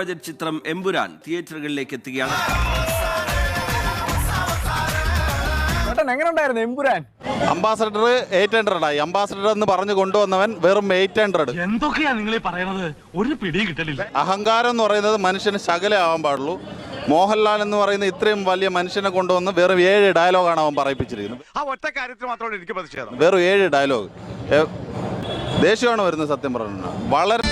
Budget ചിത്രം എമ്പുരാൻ തിയേറ്ററുകളിലേക്ക് എത്തുകയാണ്. ചേട്ടൻ എങ്ങനെ ഉണ്ടായിരുന്നു എമ്പുരാൻ? അംബാസഡർ എയ്റ്റ് ഹൺഡ്രഡ് ആയി. അംബാസഡർ എന്ന് പറഞ്ഞു കൊണ്ടുവന്നവൻ വെറും എയ്റ്റ് ഹൺഡ്രഡ് എന്തൊക്കെയാ നിങ്ങൾ പറയുന്നത് ഒരു പിടിയും കിട്ടലില്ല. അഹങ്കാരം എന്ന് പറയുന്നത് മനുഷ്യന് ശകലേ ആവാൻ പാടുള്ളൂ. മോഹൻലാൽ എന്ന് പറയുന്ന ഇത്രയും വലിയ മനുഷ്യനെ കൊണ്ടുവന്ന് വെറും ഏഴ് ഡയലോഗാണ് അവൻ പറയിപ്പിച്ചിരിക്കുന്നത്. ആ ഒറ്റ കാര്യത്തിൽ മാത്രമാണ് എനിക്ക് പ്രതിഷേധം. വെറും ഏഴ് ഡയലോഗ് ദേഷ്യമാണ് വരുന്നത് സത്യം പറഞ്ഞു വളരെ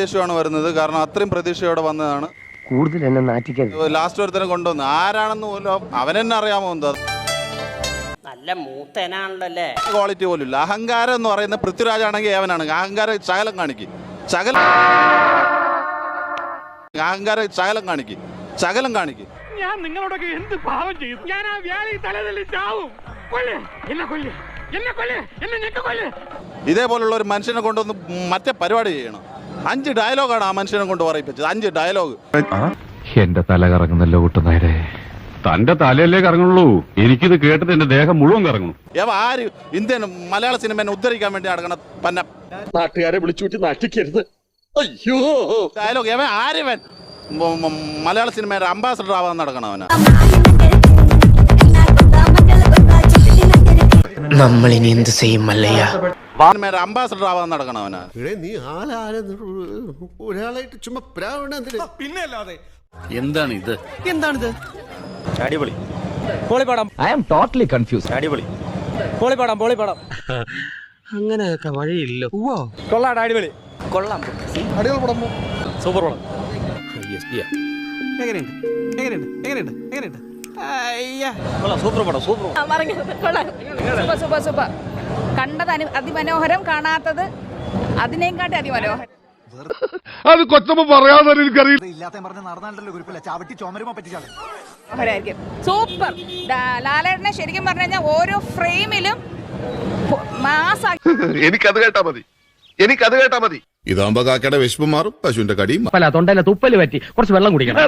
ദേഷ്യമാണ് വരുന്നത്. കാരണം അത്രയും പ്രതീക്ഷയോടെ വന്നതാണ്. കൂടുതൽ എന്നെ നാറ്റിക്കരുത്. ലാസ്റ്റ് ഒരുത്തനെ കൊണ്ടുവന്നു. ആരാണെന്ന് പോലും അവനെന്നെ അറിയാമോ എന്താ? നല്ല മൂത്തനാണല്ലോ അല്ലേ? ക്വാളിറ്റി പോലും ഇല്ല അഹങ്കാരം എന്ന് പറയുന്ന പൃഥ്വിരാജ് ആണെങ്കിൽ ഏവനാണ് അഹങ്കാരം ശകലം കാണിക്കും. ശകലം അഹങ്കാരം ശകലം കാണിക്കും. ശകലം കാണിക്കും. ഞാൻ നിങ്ങളോടൊക്കെ എന്ത് പാവം ചെയ്തു? ഞാൻ ആ വ്യാഴി തലതല്ലി ചാവും. കൊല്ല്. എന്നെ കൊല്ല്. എന്നെ കൊല്ല. എന്നെ ഞെക്ക് കൊല്ല് ഇതേപോലുള്ള ഒരു മനുഷ്യനെ കൊണ്ടുവന്ന് മറ്റേ പരിപാടി ചെയ്യണം. അഞ്ച് ഡയലോഗാണ് ആ മനുഷ്യനെ കൊണ്ട് പറയിപ്പിച്ചത്. അഞ്ച് ഡയലോഗ് എന്റെ തല കറങ്ങുന്നല്ലോ കൂട്ടുന്നേരെ തന്റെ തലയല്ലേ കറങ്ങുള്ളൂ. എനിക്കിത് കേട്ടത് എന്റെ ദേഹം മുഴുവൻ കറങ്ങും ഏവ ആര് ഇന്ത്യൻ മലയാള സിനിമനെ ഉദ്ധരിക്കാൻ വേണ്ടി നടക്കണ പന്ന നാട്ടുകാരെ വിളിച്ചുകൂട്ടി നാട്ടിക്കരുത്. അയ്യോ. ഡയലോഗ് ഏവൻ ആര്യവൻ മലയാള സിനിമയുടെ അംബാസഡർ ആവാൻ നടക്കണവനാ നമ്മൾ ഇനി എന്ത് ചെയ്യും മല്ലയ്യ? സിനിമയുടെ അംബാസഡർ ആവാൻ നടക്കണവനാ നീ ആളാരെന്ന് ഒരാളായിട്ട് ചുമ്മാ പിന്നെ അല്ലാതെ എന്താണ് ഇത് അടിപൊളി. പൊളിപ്പടം. ഐ ആം ടോട്ടലി കൺഫ്യൂസ് അടിപൊളി. പൊളിപ്പടം പൊളിപ്പടം. അങ്ങനെയൊക്കെ വഴിയില്ലോ. കൊള്ളാം അടിപൊളി. കൊള്ളാം. സൂപ്പർ പടം. കൊള്ളാം സൂപ്പർ പടം സൂപ്പർ കൊള്ളാം. Super super super. കണ്ടത് അനു അതിമനോഹരം കാണാത്തത് അതിനേം കാട്ടി അതിമനോഹരം. അത് കൊച്ചമ്മ പറയാതെ മനോഹരായിരിക്കും സൂപ്പർ. ലാലേട്ടനെ ശരിക്കും പറഞ്ഞാൽ കഴിഞ്ഞാൽ ഓരോ ഫ്രെയിമിലും എനിക്കത് കേട്ടാ മതി. എനിക്കത് കേട്ടാ മതി. ഇതാകുമ്പോ കാക്കയുടെ വിശപ്പ് മാറും പശുവിന്റെ കടിയും അല്ല തൊണ്ടയിലെ തുപ്പൽ പറ്റി കുറച്ച് വെള്ളം കുടിക്കണം.